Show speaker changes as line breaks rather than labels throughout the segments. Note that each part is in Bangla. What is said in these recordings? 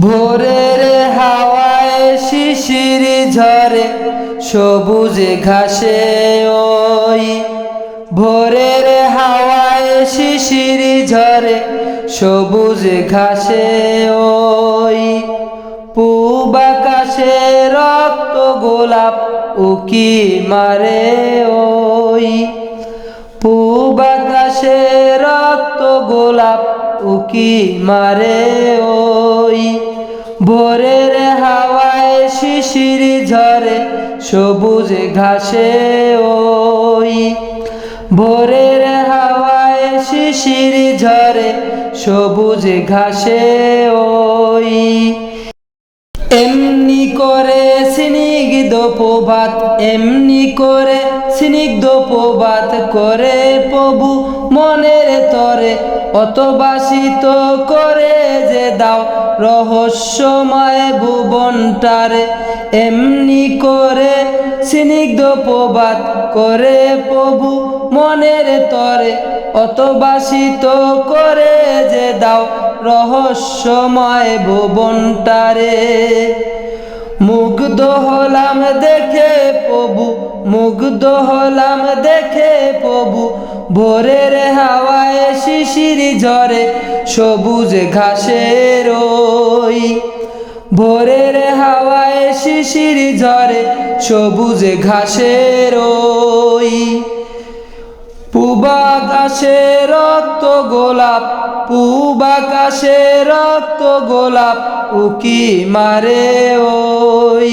ভোরের হাওয়ায় শিশির ঝরে, সবুজ ঘাসে ওই। ভোরের হাওয়ায় শিশির ঝরে, সবুজ ঘাসে ওই। পূব আকাশে রক্ত গোলাপ উকি মারে ওই। পূব আকাশে রক্ত গোলাপ উকি মারে ওই ভোরের হাওয়ায় শিশির ঝরে, সবুজ ঘাসে ওই ভোরের হাওয়ায় শিশির ঝরে, সবুজ ঘাসে ওই এমনি করে স্নিগ্ধ প্রভাত এমনি করে স্নিগ্ধ প্রভাত করে প্রভু মনের তরে। অতবাসিত করে যে দাও রহস্যময় ভুবনটারে। এমনি করে স্নিগ্ধ প্রভাত করে প্রভু মনের তরে। অতবাসিত করে যে দাও রহস্যময় ভুবনটারে। মুগ্ধ হলাম দেখে প্রভু, মুগ্ধ হলাম দেখে প্রভু। ভোরের হাওয়ায় শিশির ঝরে সবুজ ঘাসের ওই। ভোরের হাওয়ায় শিশির ঝরে সবুজ ঘাসের ওই। পূবাকাশে রক্ত গোলাপ পূবাকাশে রক্ত গোলাপ, উকি মারে ওই।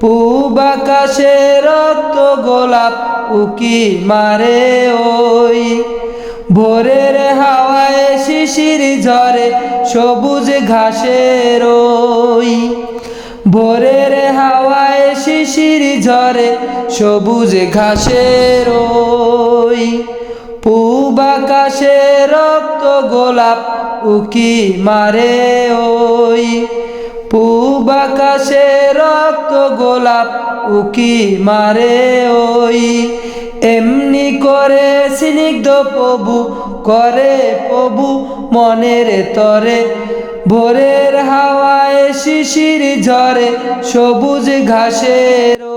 পূবাকাশে রক্ত গোলাপ, উকি মারে ওই। ভোরের হাওয়ায় শিশির ঝরে, সবুজ ঘাসের ওই। ভোরের হাওয়ায় শিশির ঝরে, সবুজ ঘাসের ওই। পূব আকাশে রক্ত গোলাপ উকি মারে ওই পূব আকাশে রক্ত গোলাপ উকি মারে ওই। এমনি করে স্নিগ্ধ প্রভু করে প্রভু মনের তরে। ভোরের হাওয়ায় শিশির ঝরে সবুজ ঘাসের